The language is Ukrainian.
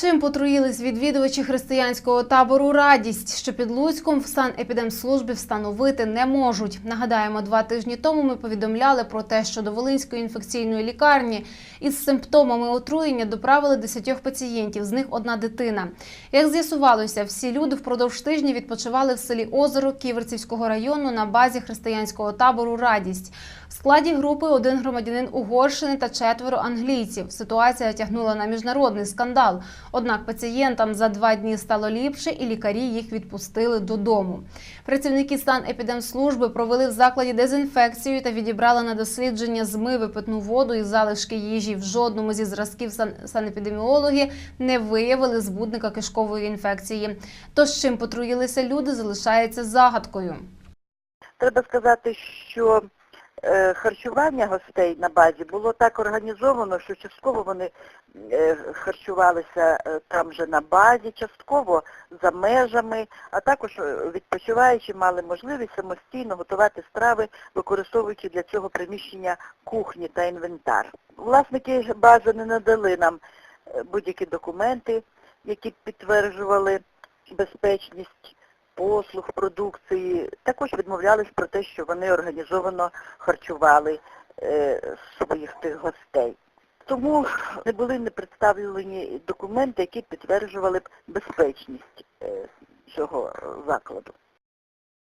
Чим потруїлись відвідувачі християнського табору Радість, що під Луцьком в санепідемслужбі встановити не можуть. Нагадаємо, два тижні тому ми повідомляли про те, що до Волинської інфекційної лікарні із симптомами отруєння доправили 10 пацієнтів, з них одна дитина. Як з'ясувалося, всі люди впродовж тижня відпочивали в селі Озеро Ківерцівського району на базі християнського табору Радість. В складі групи один громадянин Угорщини та четверо англійців. Ситуація тягнула на міжнародний скандал. Однак пацієнтам за два дні стало ліпше, і лікарі їх відпустили додому. Працівники санепідемслужби провели в закладі дезінфекцію та відібрали на дослідження змиви питну воду і залишки їжі. В жодному зі зразків сан- санепідеміологи не виявили збудника кишкової інфекції. Тож чим потруїлися люди, залишається загадкою. Треба сказати, що харчування гостей на базі було так організовано, що частково вони е, харчувалися е, там же на базі, частково за межами, а також е, відпочиваючи мали можливість самостійно готувати страви, використовуючи для цього приміщення кухні та інвентар. Власники бази не надали нам е, будь-які документи, які підтверджували безпечність послуг, продукції, також відмовлялись про те, що вони організовано харчували е, своїх тих гостей. Тому не були не представлені документи, які підтверджували б безпечність е, цього закладу.